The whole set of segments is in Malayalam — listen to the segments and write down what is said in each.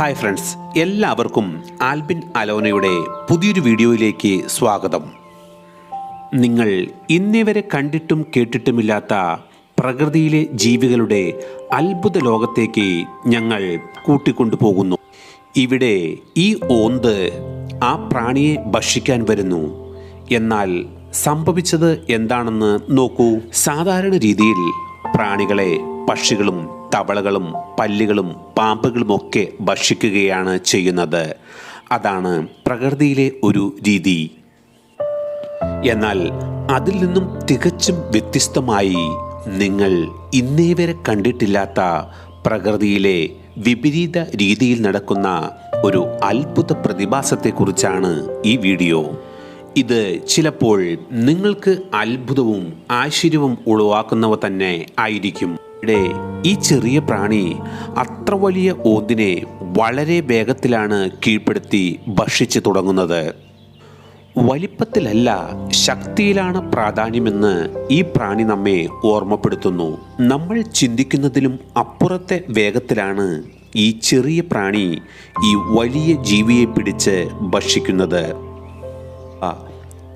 ഹായ് ഫ്രണ്ട്സ് എല്ലാവർക്കും ആൽബിൻ അലോനയുടെ പുതിയൊരു വീഡിയോയിലേക്ക് സ്വാഗതം. നിങ്ങൾ ഇന്നേ വരെ കണ്ടിട്ടും കേട്ടിട്ടുമില്ലാത്ത പ്രകൃതിയിലെ ജീവികളുടെ അത്ഭുത ലോകത്തേക്ക് ഞങ്ങൾ കൂട്ടിക്കൊണ്ടുപോകുന്നു ഇവിടെ ഈ ഓന്ത് ആ പ്രാണിയെ ഭക്ഷിക്കാൻ വരുന്നു. എന്നാൽ സംഭവിച്ചത് എന്താണെന്ന് നോക്കൂ. സാധാരണ രീതിയിൽ പ്രാണികളെ പക്ഷികളും തവളകളും പല്ലികളും പാമ്പുകളുമൊക്കെ ഭക്ഷിക്കുകയാണ് ചെയ്യുന്നത്. അതാണ് പ്രകൃതിയിലെ ഒരു രീതി. എന്നാൽ അതിൽ നിന്നും തികച്ചും വ്യത്യസ്തമായി നിങ്ങൾ ഇന്നേ വരെ കണ്ടിട്ടില്ലാത്ത പ്രകൃതിയിലെ വിപരീത രീതിയിൽ നടക്കുന്ന ഒരു അത്ഭുത പ്രതിഭാസത്തെക്കുറിച്ചാണ് ഈ വീഡിയോ. ഇത് ചിലപ്പോൾ നിങ്ങൾക്ക് അത്ഭുതവും ആശ്ചര്യവും ഉളവാക്കുന്നവ തന്നെ ആയിരിക്കും. ഇവിടെ ഈ ചെറിയ പ്രാണി അത്ര വലിയ ഓന്തിനെ വളരെ വേഗത്തിലാണ് കീഴ്പ്പെടുത്തി ഭക്ഷിച്ചു തുടങ്ങുന്നത്. വലിപ്പത്തിലല്ല ശക്തിയിലാണ് പ്രാധാന്യമെന്ന് ഈ പ്രാണി നമ്മെ ഓർമ്മപ്പെടുത്തുന്നു. നമ്മൾ ചിന്തിക്കുന്നതിലും അപ്പുറത്തെ വേഗത്തിലാണ് ഈ ചെറിയ പ്രാണി ഈ വലിയ ജീവിയെ പിടിച്ച് ഭക്ഷിക്കുന്നത്.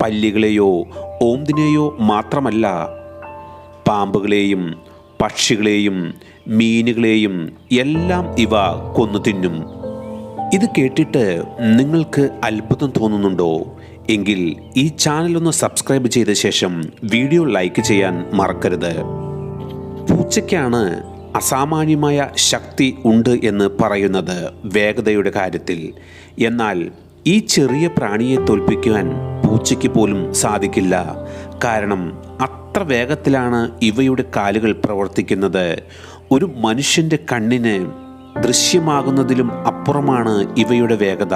പല്ലികളെയോ ഓന്തിനെയോ മാത്രമല്ല പാമ്പുകളെയും പക്ഷികളെയും മീനുകളെയും എല്ലാം ഇവ കൊന്നു തിന്നും. ഇത് കേട്ടിട്ട് നിങ്ങൾക്ക് അത്ഭുതം തോന്നുന്നുണ്ടോ? എങ്കിൽ ഈ ചാനൽ ഒന്ന് സബ്സ്ക്രൈബ് ചെയ്ത ശേഷം വീഡിയോ ലൈക്ക് ചെയ്യാൻ മറക്കരുത്. പൂച്ചയ്ക്കാണ് അസാമാന്യമായ ശക്തി ഉണ്ട് എന്ന് പറയുന്നത് വേഗതയുടെ കാര്യത്തിൽ. എന്നാൽ ഈ ചെറിയ പ്രാണിയെ തോൽപ്പിക്കുവാൻ പൂച്ചയ്ക്ക് പോലും സാധിക്കില്ല. കാരണം അത്ര വേഗത്തിലാണ് ഇവയുടെ കാലുകൾ പ്രവർത്തിക്കുന്നത്? ഒരു മനുഷ്യന്റെ കണ്ണിന് ദൃശ്യമാകുന്നതിലും അപ്പുറമാണ് ഇവയുടെ വേഗത.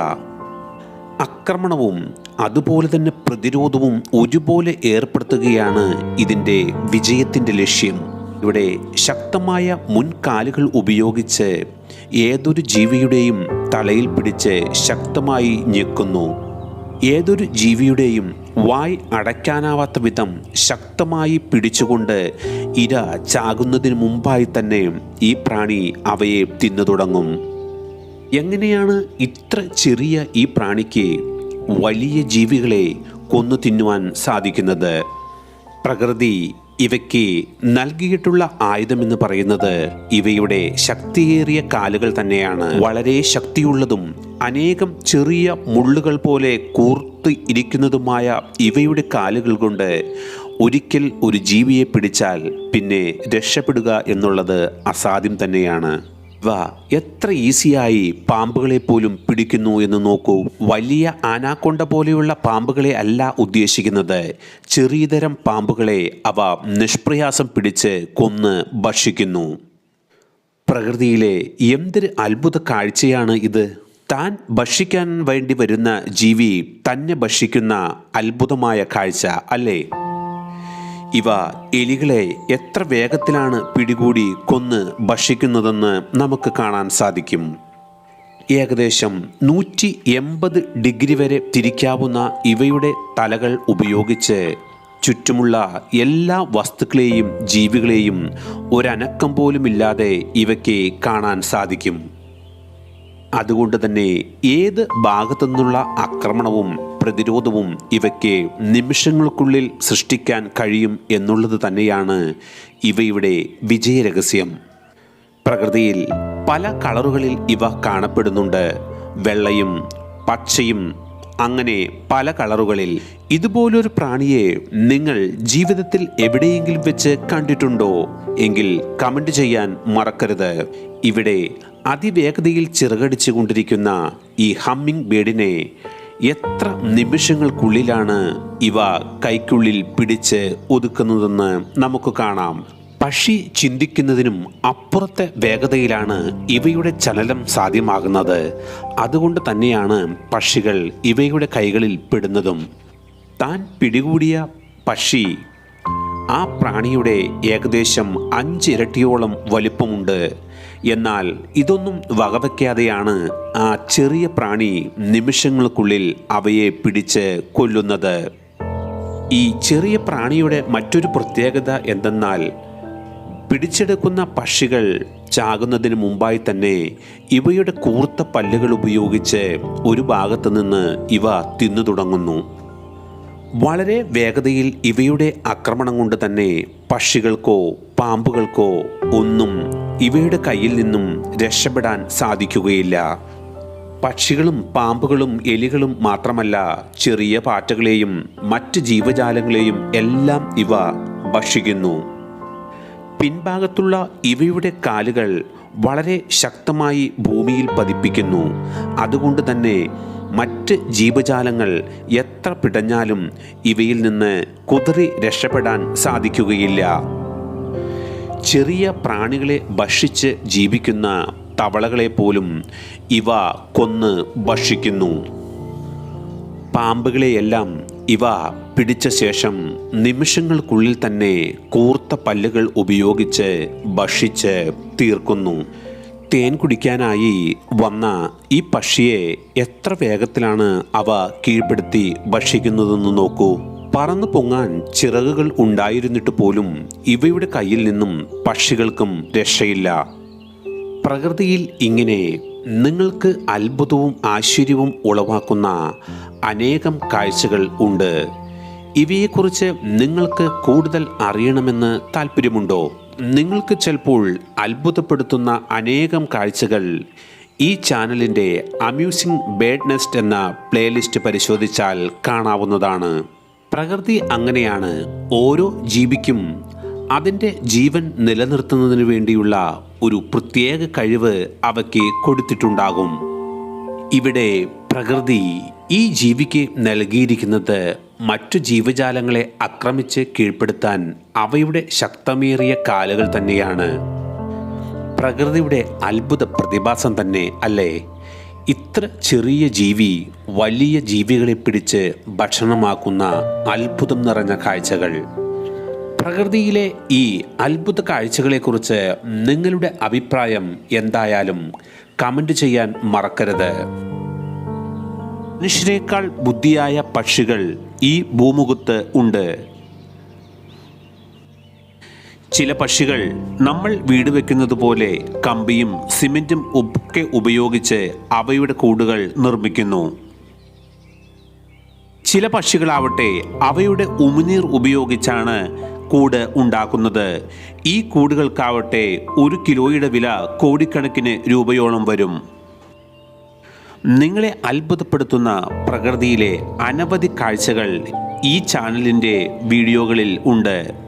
ആക്രമണവും അതുപോലെ തന്നെ പ്രതിരോധവും ഒരുപോലെ ഏർപ്പെടുത്തുകയാണ് ഇതിന്റെ വിജയത്തിന്റെ ലക്ഷ്യം. ഇവിടെ ശക്തമായ മുൻകാലുകൾ ഉപയോഗിച്ച് ഏതൊരു ജീവിയുടെയും തലയിൽ പിടിച്ച് ശക്തമായി ഞെക്കുന്നു. ഏതൊരു ജീവിയുടെയും വായ് അടയ്ക്കാനാവാത്ത വിധം ശക്തമായി പിടിച്ചുകൊണ്ട് ഇര ചാകുന്നതിന് മുമ്പായി തന്നെ ഈ പ്രാണി അവയെ തിന്നു തുടങ്ങും. എങ്ങനെയാണ് ഇത്ര ചെറിയ ഈ പ്രാണിക്ക് വലിയ ജീവികളെ കൊന്നു തിന്നുവാൻ സാധിക്കുന്നത്? പ്രകൃതി ഇവയ്ക്ക് നൽകിയിട്ടുള്ള ആയുധമെന്ന് പറയുന്നത് ഇവയുടെ ശക്തിയേറിയ കാലുകൾ തന്നെയാണ്. വളരെ ശക്തിയുള്ളതും അനേകം ചെറിയ മുള്ളുകൾ പോലെ കൂർത്ത് ഇരിക്കുന്നതുമായ ഇവയുടെ കാലുകൾ കൊണ്ട് ഒരിക്കൽ ഒരു ജീവിയെ പിടിച്ചാൽ പിന്നെ രക്ഷപ്പെടുക എന്നുള്ളത് അസാധ്യം തന്നെയാണ്. ഇവ എത്ര ഈസിയായി പാമ്പുകളെ പോലും പിടിക്കുന്നു എന്ന് നോക്കൂ. വലിയ ആനാക്കൊണ്ട പോലെയുള്ള പാമ്പുകളെ അല്ല ഉദ്ദേശിക്കുന്നത്. ചെറിയതരം പാമ്പുകളെ അവ നിഷ്പ്രയാസം പിടിച്ച് കൊന്ന് ഭക്ഷിക്കുന്നു. പ്രകൃതിയിലെ എന്തൊരു അത്ഭുത കാഴ്ചയാണ് ഇത്. താൻ ഭക്ഷിക്കാൻ വേണ്ടി വരുന്ന ജീവി തന്നെ ഭക്ഷിക്കുന്ന അത്ഭുതമായ കാഴ്ച അല്ലേ? ഇവ എലികളെ എത്ര വേഗത്തിലാണ് പിടികൂടി കൊന്ന് ഭക്ഷിക്കുന്നതെന്ന് നമുക്ക് കാണാൻ സാധിക്കും. ഏകദേശം നൂറ്റി എൺപത് ഡിഗ്രി വരെ തിരിക്കാവുന്ന ഇവയുടെ തലകൾ ഉപയോഗിച്ച് ചുറ്റുമുള്ള എല്ലാ വസ്തുക്കളെയും ജീവികളെയും ഒരനക്കം പോലുമില്ലാതെ ഇവയ്ക്ക് കാണാൻ സാധിക്കും. അതുകൊണ്ട് തന്നെ ഏത് ഭാഗത്തു നിന്നുള്ള ആക്രമണവും പ്രതിരോധവും ഇവയ്ക്ക് നിമിഷങ്ങൾക്കുള്ളിൽ സൃഷ്ടിക്കാൻ കഴിയും എന്നുള്ളത് തന്നെയാണ് ഇവയുടെ വിജയരഹസ്യം. പ്രകൃതിയിൽ പല കളറുകളിൽ ഇവ കാണപ്പെടുന്നുണ്ട്. വെള്ളയും പച്ചയും അങ്ങനെ പല കളറുകളിൽ. ഇതുപോലൊരു പ്രാണിയെ നിങ്ങൾ ജീവിതത്തിൽ എവിടെയെങ്കിലും വെച്ച് കണ്ടിട്ടുണ്ടോ? എങ്കിൽ കമന്റ് ചെയ്യാൻ മറക്കരുത്. ഇവിടെ അതിവേഗതയിൽ ചിറകടിച്ചു കൊണ്ടിരിക്കുന്ന ഈ ഹമ്മിങ് ബേഡിനെ എത്ര നിമിഷങ്ങൾക്കുള്ളിലാണ് ഇവ കൈക്കുള്ളിൽ പിടിച്ച് ഒതുക്കുന്നതെന്ന് നമുക്ക് കാണാം. പക്ഷി ചിന്തിക്കുന്നതിനും അപ്പുറത്തെ വേഗതയിലാണ് ഇവയുടെ ചലനം സാധ്യമാകുന്നത്. അതുകൊണ്ട് തന്നെയാണ് പക്ഷികൾ ഇവയുടെ കൈകളിൽ പെടുന്നതും. താൻ പിടികൂടിയ പക്ഷി ആ പ്രാണിയുടെ ഏകദേശം അഞ്ചിരട്ടിയോളം വലിപ്പമുണ്ട്. എന്നാൽ ഇതൊന്നും വകവയ്ക്കാതെയാണ് ആ ചെറിയ പ്രാണി നിമിഷങ്ങൾക്കുള്ളിൽ അവയെ പിടിച്ച് കൊല്ലുന്നത്. ഈ ചെറിയ പ്രാണിയുടെ മറ്റൊരു പ്രത്യേകത എന്തെന്നാൽ പിടിച്ചെടുക്കുന്ന പക്ഷികൾ ചാകുന്നതിന് മുമ്പായി തന്നെ ഇവയുടെ കൂർത്ത പല്ലുകൾ ഉപയോഗിച്ച് ഒരു ഭാഗത്ത് നിന്ന് ഇവ തിന്നു തുടങ്ങുന്നു. വളരെ വേഗതയിൽ ഇവയുടെ ആക്രമണം കൊണ്ട് തന്നെ പക്ഷികൾക്കോ പാമ്പുകൾക്കോ ഒന്നും ഇവയുടെ കയ്യിൽ നിന്നും രക്ഷപ്പെടാൻ സാധിക്കുകയില്ല. പക്ഷികളും പാമ്പുകളും എലികളും മാത്രമല്ല ചെറിയ പാറ്റകളെയും മറ്റ് ജീവജാലങ്ങളെയും എല്ലാം ഇവ ഭക്ഷിക്കുന്നു. പിൻഭാഗത്തുള്ള ഇവയുടെ കാലുകൾ വളരെ ശക്തമായി ഭൂമിയിൽ പതിപ്പിക്കുന്നു. അതുകൊണ്ട് തന്നെ മറ്റ് ജീവജാലങ്ങൾ എത്ര പിടഞ്ഞാലും ഇവയിൽ നിന്ന് കുതിറി രക്ഷപ്പെടാൻ സാധിക്കുകയില്ല. ചെറിയ പ്രാണികളെ ഭക്ഷിച്ച് ജീവിക്കുന്ന തവളകളെ പോലും ഇവ കൊന്ന് ഭക്ഷിക്കുന്നു. പാമ്പുകളെയെല്ലാം ഇവ പിടിച്ച ശേഷം നിമിഷങ്ങൾക്കുള്ളിൽ തന്നെ കൂർത്ത പല്ലുകൾ ഉപയോഗിച്ച് ഭക്ഷിച്ച് തീർക്കുന്നു. തേൻ കുടിക്കാനായി വന്ന ഈ പക്ഷിയെ എത്ര വേഗത്തിലാണ് അവ കീഴ്പ്പെടുത്തി ഭക്ഷിക്കുന്നതെന്ന് നോക്കൂ. പറന്നു പൊങ്ങാൻ ചിറകുകൾ ഉണ്ടായിരുന്നിട്ട് പോലും ഇവയുടെ കയ്യിൽ നിന്നും പക്ഷികൾക്കും രക്ഷയില്ല. പ്രകൃതിയിൽ ഇങ്ങനെ നിങ്ങൾക്ക് അത്ഭുതവും ആശ്ചര്യവും ഉളവാക്കുന്ന അനേകം കാഴ്ചകൾ ഉണ്ട്. ഇവയെക്കുറിച്ച് നിങ്ങൾക്ക് കൂടുതൽ അറിയണമെന്ന് താല്പര്യമുണ്ടോ നിങ്ങൾക്ക് ചിലപ്പോൾ അത്ഭുതപ്പെടുത്തുന്ന അനേകം കാഴ്ചകൾ ഈ ചാനലിന്റെ അമ്യൂസിംഗ് ബേഡ് നെസ്റ്റ് എന്ന പ്ലേലിസ്റ്റ് പരിശോധിച്ചാൽ കാണാവുന്നതാണ്. പ്രകൃതി അങ്ങനെയാണ് ഓരോ ജീവിക്കും അതിന്റെ ജീവൻ നിലനിർത്തുന്നതിന് വേണ്ടിയുള്ള ഒരു പ്രത്യേക കഴിവ് അവയ്ക്ക് കൊടുത്തിട്ടുണ്ടാകും. ഇവിടെ പ്രകൃതി ഈ ജീവിക്ക് നൽകിയിരിക്കുന്നത് മറ്റു ജീവജാലങ്ങളെ ആക്രമിച്ച് കീഴ്പ്പെടുത്താൻ അവയുടെ ശക്തമേറിയ കാലുകൾ തന്നെയാണ്. പ്രകൃതിയുടെ അത്ഭുത പ്രതിഭാസം തന്നെ അല്ലേ? ഇത്ര ചെറിയ ജീവി വലിയ ജീവികളെ പിടിച്ച് ഭക്ഷണമാക്കുന്ന അത്ഭുതം നിറഞ്ഞ കാഴ്ചകൾ. പ്രകൃതിയിലെ ഈ അത്ഭുത കാഴ്ചകളെക്കുറിച്ച് നിങ്ങളുടെ അഭിപ്രായം എന്തായാലും കമന്റ് ചെയ്യാൻ മറക്കരുത്. മനുഷ്യരെക്കാൾ ബുദ്ധിയായ പക്ഷികൾ ഈ ഭൂമുഖത്ത് ഉണ്ട്. ചില പക്ഷികൾ നമ്മൾ വീട് വെക്കുന്നത് പോലെ കമ്പിയും സിമെന്റും ഒക്കെ ഉപയോഗിച്ച് അവയുടെ കൂടുകൾ നിർമ്മിക്കുന്നു. ചില പക്ഷികളാവട്ടെ അവയുടെ ഉമിനീർ ഉപയോഗിച്ചാണ് കൂട് ഉണ്ടാക്കുന്നത്. ഈ കൂടുകൾക്കാവട്ടെ ഒരു കിലോയുടെ വില കോടിക്കണക്കിന് രൂപയോളം വരും. നിങ്ങളെ അത്ഭുതപ്പെടുത്തുന്ന പ്രകൃതിയിലെ അനവധി കാഴ്ചകൾ ഈ ചാനലിന്റെ വീഡിയോകളിൽ ഉണ്ട്.